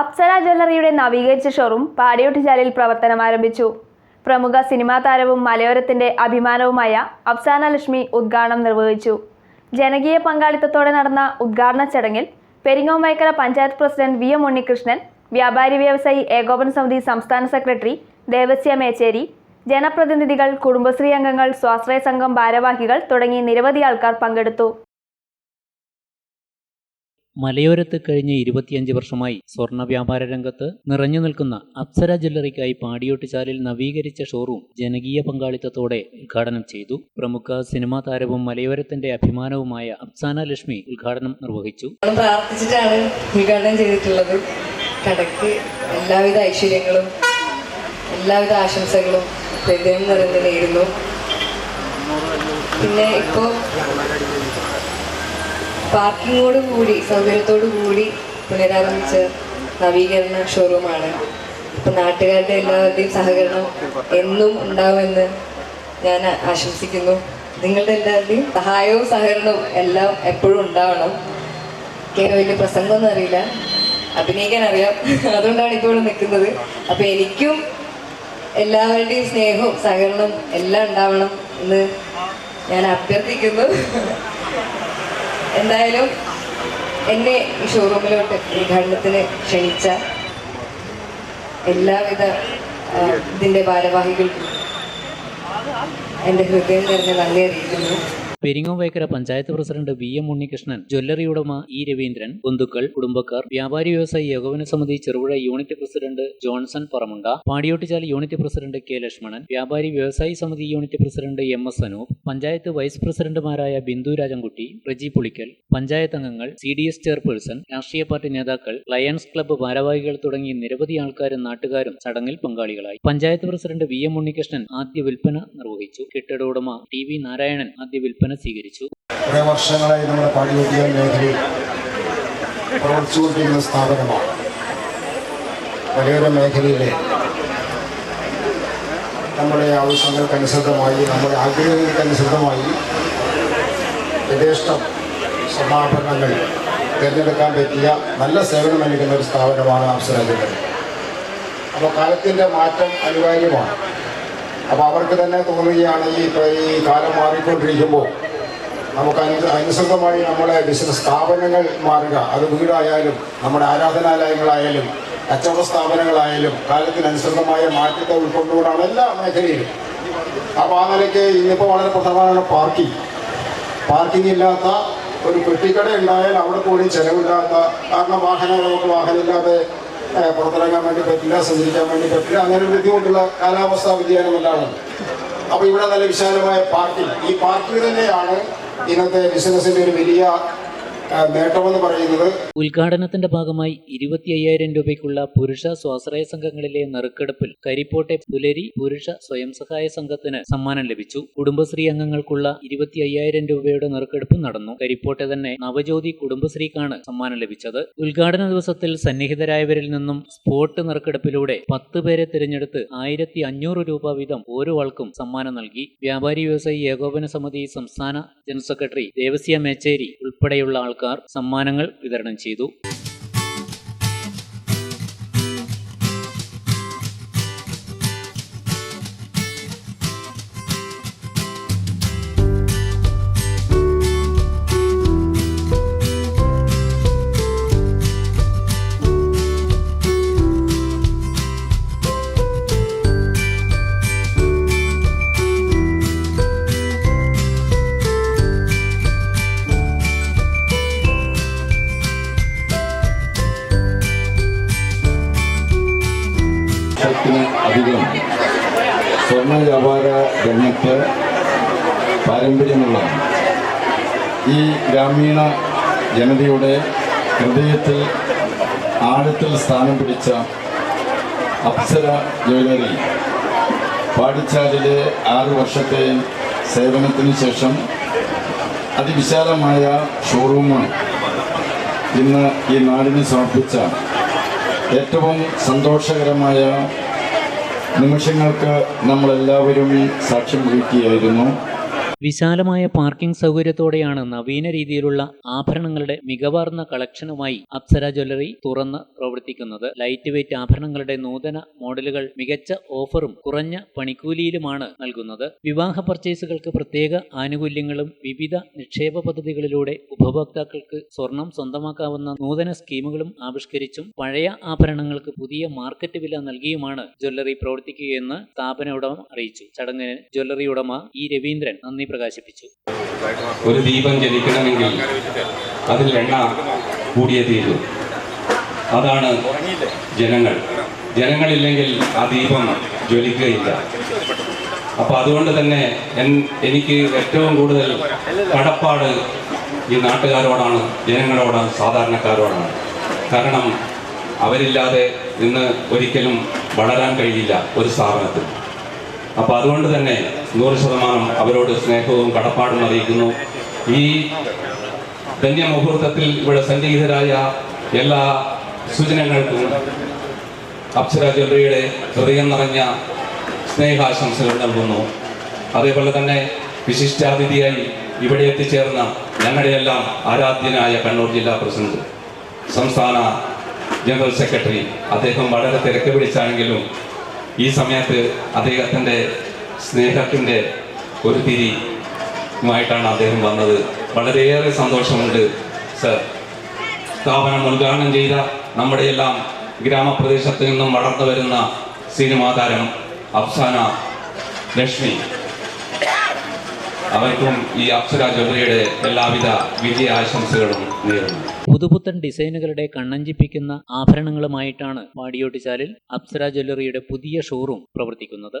അപ്സര ജ്വല്ലറിയുടെ നവീകരിച്ച ഷോറൂം പാടിയോട്ടുചാലിൽ പ്രവർത്തനം ആരംഭിച്ചു. പ്രമുഖ സിനിമാ താരവും മലയോരത്തിന്റെ അഭിമാനവുമായ അഫ്സാന ലക്ഷ്മി ഉദ്ഘാടനം നിർവഹിച്ചു. ജനകീയ പങ്കാളിത്തത്തോടെ നടന്ന ഉദ്ഘാടന ചടങ്ങിൽ Peringomvaikkara panchayat president V M Unnikrishnan വ്യാപാരി വ്യവസായി ഏകോപന സമിതി സംസ്ഥാന സെക്രട്ടറി ദേവസ്യ മേച്ചേരി ജനപ്രതിനിധികൾ കുടുംബശ്രീ അംഗങ്ങൾ സ്വാശ്രയ സംഘം ഭാരവാഹികൾ തുടങ്ങി നിരവധി ആൾക്കാർ പങ്കെടുത്തു. മലയോരത്ത് കഴിഞ്ഞ ഇരുപത്തിയഞ്ച് വർഷമായി സ്വർണ വ്യാപാര രംഗത്ത് നിറഞ്ഞു നിൽക്കുന്ന അപ്സര ജ്വല്ലറിക്കായി പാടിയോട്ടുചാലിൽ നവീകരിച്ച ഷോറൂം ജനകീയ പങ്കാളിത്തത്തോടെ ഉദ്ഘാടനം ചെയ്തു. പ്രമുഖ സിനിമാ താരവും മലയോരത്തിന്റെ അഭിമാനവുമായ അപ്സാന ലക്ഷ്മി ഉദ്ഘാടനം നിർവഹിച്ചു. പ്രാർത്ഥിച്ചിട്ടാണ് ഉദ്ഘാടനം ചെയ്തിട്ടുള്ളത്. എല്ലാവിധ ഐശ്വര്യങ്ങളും എല്ലാവിധ ആശംസകളും പിന്നെ ഇപ്പോൾ പാർക്കിങ്ങോട് കൂടി സൗകര്യത്തോടു കൂടി പുനരാരംഭിച്ച നവീകരണ ഷോറൂമാണ് ഇപ്പം നാട്ടുകാരുടെ എല്ലാവരുടെയും സഹകരണം എന്നും ഉണ്ടാവുമെന്ന് ഞാൻ ആശംസിക്കുന്നു. നിങ്ങളുടെ എല്ലാവരുടെയും സഹായവും സഹകരണവും എല്ലാം എപ്പോഴും ഉണ്ടാവണം. എനിക്ക് വലിയ പ്രസംഗമൊന്നും അറിയില്ല. അഭിനയിക്കാൻ അറിയാം. അതുകൊണ്ടാണ് ഇവിടെ നിൽക്കുന്നത്. അപ്പൊ എനിക്കും എല്ലാവരുടെയും സ്നേഹവും സഹകരണവും എല്ലാം ഉണ്ടാവണം എന്ന് ഞാൻ അഭ്യർത്ഥിക്കുന്നു. എന്തായാലും എന്നെ ഈ ഷോറൂമിലോട്ട് ഉദ്ഘാടനത്തിന് ക്ഷണിച്ച എല്ലാവിധ ഇതിന്റെ ഭാരവാഹികൾക്കും എന്റെ ഹൃദയം നിറഞ്ഞ നന്ദി അറിയിക്കുന്നു. Peringome Vaikkara panchayat president V M Unnikrishnan jewellery ഉടമ ഇ രവീന്ദ്രൻ ബന്ധുക്കൾ കുടുംബക്കാർ വ്യാപാരി വ്യവസായി ഏകോപന സമിതി Cherupuzha unit president Johnson Paramunda Padiyotchal unit president K Lakshmanan വ്യാപാരി വ്യവസായി സമിതി unit president M S Anoop panchayat vice പ്രസിഡന്റുമാരായ ബിന്ദു രാജൻകുട്ടി റജി പുളിക്കൽ പഞ്ചായത്ത് അംഗങ്ങൾ സി ഡി എസ് ചെയർപേഴ്സൺ രാഷ്ട്രീയ പാർട്ടി നേതാക്കൾ ലയൺസ് ക്ലബ്ബ് ഭാരവാഹികൾ തുടങ്ങി നിരവധി ആൾക്കാരും നാട്ടുകാരും ചടങ്ങിൽ പങ്കാളികളായി. Panchayat president V M Unnikrishnan ആദ്യ വിൽപ്പന നിർവഹിച്ചു. കെട്ടിട ഉടമ ടി വി നാരായണൻ ആദ്യ വിൽപ്പന സ്വീകരിച്ചു. കുറേ വർഷങ്ങളായി നമ്മുടെ പാഠ്യോദ്യ മേഖലയിൽ പ്രവർത്തിച്ചുകൊണ്ടിരുന്ന സ്ഥാപനമാണ്. മലയോര മേഖലയിലെ നമ്മുടെ ആവശ്യങ്ങൾക്കനുസൃതമായി നമ്മുടെ ആഗ്രഹങ്ങൾക്കനുസൃതമായി യഥേഷ്ടം സമാഭരണങ്ങൾ തിരഞ്ഞെടുക്കാൻ പറ്റിയ നല്ല സേവനം നൽകുന്ന ഒരു സ്ഥാപനമാണ് അപ്സരാജ്യം അപ്പോൾ കാലത്തിന്റെ മാറ്റം അനിവാര്യമാണ്. അപ്പോൾ അവർക്ക് തന്നെ തോന്നുകയാണ് ഈ ഈ കാലം മാറിക്കൊണ്ടിരിക്കുമ്പോൾ നമുക്ക് അനു അനുസൃതമായി നമ്മുടെ ബിസിനസ് സ്ഥാപനങ്ങൾ മാറുക. അത് വീടായാലും നമ്മുടെ ആരാധനാലയങ്ങളായാലും കച്ചവട സ്ഥാപനങ്ങളായാലും കാലത്തിനനുസൃതമായ മാറ്റത്തെ ഉൾക്കൊണ്ടുകൊണ്ടാണ് എല്ലാ മേഖലയിലും. അപ്പോൾ ആ നിലയ്ക്ക് ഇന്നിപ്പോൾ വളരെ പ്രധാനമാണ് പാർക്കിംഗ് പാർക്കിംഗ് ഇല്ലാത്ത ഒരു പെട്ടിക്കട ഉണ്ടായാൽ അവിടെ കൂടി ചെലവില്ലാത്ത കാരണം വാഹനങ്ങൾ നമുക്ക് വാഹനമില്ലാതെ പുറത്തിറങ്ങാൻ വേണ്ടി പറ്റില്ല സഞ്ചരിക്കാൻ വേണ്ടി പറ്റില്ല അങ്ങനെ ഒരു ബുദ്ധിമുട്ടുള്ള കാലാവസ്ഥാ വ്യതിയാനം ഉണ്ടാകുന്നത് അപ്പോൾ ഇവിടെ നല്ല വിശാലമായ പാർക്കിംഗ്. ഈ പാർക്കിംഗ് തന്നെയാണ് ഇന്നത്തെ ബിസിനസിന്റെ ഒരു വലിയ നേട്ടമെന്ന് പറയുന്നത് ഉദ്ഘാടനത്തിന്റെ ഭാഗമായി ഇരുപത്തി അയ്യായിരം രൂപയ്ക്കുള്ള പുരുഷ സ്വാശ്രയ സംഘങ്ങളിലെ നറുക്കെടുപ്പിൽ കരിപ്പോട്ടെ പുലരി പുരുഷ സ്വയം സഹായ സംഘത്തിന് സമ്മാനം ലഭിച്ചു. കുടുംബശ്രീ അംഗങ്ങൾക്കുള്ള ഇരുപത്തി അയ്യായിരം രൂപയുടെ നറുക്കെടുപ്പ് നടന്നു. കരിപ്പോട്ടെ തന്നെ നവജ്യോതി കുടുംബശ്രീക്കാണ് സമ്മാനം ലഭിച്ചത്. ഉദ്ഘാടന ദിവസത്തിൽ സന്നിഹിതരായവരിൽ നിന്നും സ്പോട്ട് നറുക്കെടുപ്പിലൂടെ പത്ത് പേരെ തിരഞ്ഞെടുത്ത് ആയിരത്തി അഞ്ഞൂറ് രൂപ വീതം ഓരോ ആൾക്കും സമ്മാനം നൽകി. വ്യാപാരി വ്യവസായി ഏകോപന സമിതി സംസ്ഥാന ജനറൽ സെക്രട്ടറി ദേവസ്യ മേച്ചേരി ഉൾപ്പെടെയുള്ള ആൾക്കാർ സമ്മാനങ്ങൾ വിതരണം ചെയ്തു. വ്യാപാര രംഗത്ത് പാരമ്പര്യമുള്ള ഈ ഗ്രാമീണ ജനതയുടെ ഹൃദയത്തിൽ ആഴത്തിൽ സ്ഥാനം പിടിച്ച അപ്സര ജ്വല്ലറി പാടിച്ചാലിലെ ആറു വർഷത്തെ സേവനത്തിന് ശേഷം അതിവിശാലമായ ഷോറൂമാണ് ഇന്ന് ഈ നാടിന് സമർപ്പിച്ച ഏറ്റവും സന്തോഷകരമായ നിമിഷങ്ങൾക്ക് നമ്മളെല്ലാവരും സാക്ഷ്യം വഹിക്കുകയായിരുന്നു. വിശാലമായ പാർക്കിംഗ് സൗകര്യത്തോടെയാണ് നവീന രീതിയിലുള്ള ആഭരണങ്ങളുടെ മികവാർന്ന കളക്ഷനുമായി അപ്സര ജ്വല്ലറി തുറന്ന് പ്രവർത്തിക്കുന്നത്. ലൈറ്റ് വെയിറ്റ് ആഭരണങ്ങളുടെ നൂതന മോഡലുകൾ മികച്ച ഓഫറും കുറഞ്ഞ പണിക്കൂലിയിലുമാണ് നൽകുന്നത്. വിവാഹ പർച്ചേസുകൾക്ക് പ്രത്യേക ആനുകൂല്യങ്ങളും വിവിധ നിക്ഷേപ പദ്ധതികളിലൂടെ ഉപഭോക്താക്കൾക്ക് സ്വർണം സ്വന്തമാക്കാവുന്ന നൂതന സ്കീമുകളും ആവിഷ്കരിച്ചും പഴയ ആഭരണങ്ങൾക്ക് പുതിയ മാർക്കറ്റ് വില നൽകിയുമാണ് ജ്വല്ലറി പ്രവർത്തിക്കുകയെന്ന് സ്ഥാപന ഉടമ അറിയിച്ചു. ചടങ്ങിന് ജ്വല്ലറി ഉടമ ഇ രവീന്ദ്രൻ നന്ദി പ്രകാശിപ്പിച്ചു. ഒരു ദീപം ജനിക്കണമെങ്കിൽ അതിൽ എണ്ണ കൂടിയേ തീരൂ. അതാണ് ജനങ്ങൾ. ജനങ്ങളില്ലെങ്കിൽ ആ ദീപം ജ്വലിക്കുകയില്ല. അപ്പോൾ അതുകൊണ്ട് തന്നെ എനിക്ക് ഏറ്റവും കൂടുതൽ കടപ്പാട് ഈ നാട്ടുകാരോടാണ് ജനങ്ങളോടാണ് സാധാരണക്കാരോടാണ്. കാരണം അവരില്ലാതെ ഇന്ന് ഒരിക്കലും വളരാൻ കഴിയില്ല ഒരു സ്ഥാപനത്തിൽ. അപ്പോൾ അതുകൊണ്ട് തന്നെ നൂറ് ശതമാനം അവരോട് സ്നേഹവും കടപ്പാടും അറിയിക്കുന്നു. ഈ ധന്യമുഹൂർത്തത്തിൽ ഇവിടെ സന്നിഹിതരായ എല്ലാ സൂചനകൾക്കും അപ്സര ജ്വല്ലറിയുടെ ഹൃദയം നിറഞ്ഞ സ്നേഹാശംസകൾ നൽകുന്നു. അതേപോലെ തന്നെ വിശിഷ്ടാതിഥിയായി ഇവിടെ എത്തിച്ചേർന്ന ഞങ്ങളുടെയെല്ലാം ആരാധ്യനായ കണ്ണൂർ ജില്ലാ പ്രസിഡന്റ് സംസ്ഥാന ജനറൽ സെക്രട്ടറി അദ്ദേഹം വളരെ തിരക്ക് പിടിച്ചാണെങ്കിലും ഈ സമയത്ത് അദ്ദേഹത്തിന്റെ സ്നേഹത്തിന്റെ ഒരു തിരിയുമായിട്ടാണ് അദ്ദേഹം വന്നത്. വളരെയേറെ സന്തോഷമുണ്ട് സർ. സ്ഥാപനം ഉദ്ഘാടനം ചെയ്ത നമ്മുടെയെല്ലാം ഗ്രാമപ്രദേശത്ത് നിന്നും വളർന്നു വരുന്ന സിനിമാ താരം അഫ്സാന ലക്ഷ്മി അവർക്കും ഈ അപ്സര ജ്വല്ലറിയുടെ എല്ലാവിധ വിജയ ആശംസകളും നേരുന്നു. പുതുപുത്തൻ ഡിസൈനുകളുടെ കണ്ണഞ്ചിപ്പിക്കുന്ന ആഭരണങ്ങളുമായിട്ടാണ് വാടിയോട്ടിച്ചാലിൽ അപ്സര ജ്വല്ലറിയുടെ പുതിയ ഷോറൂം പ്രവർത്തിക്കുന്നത്.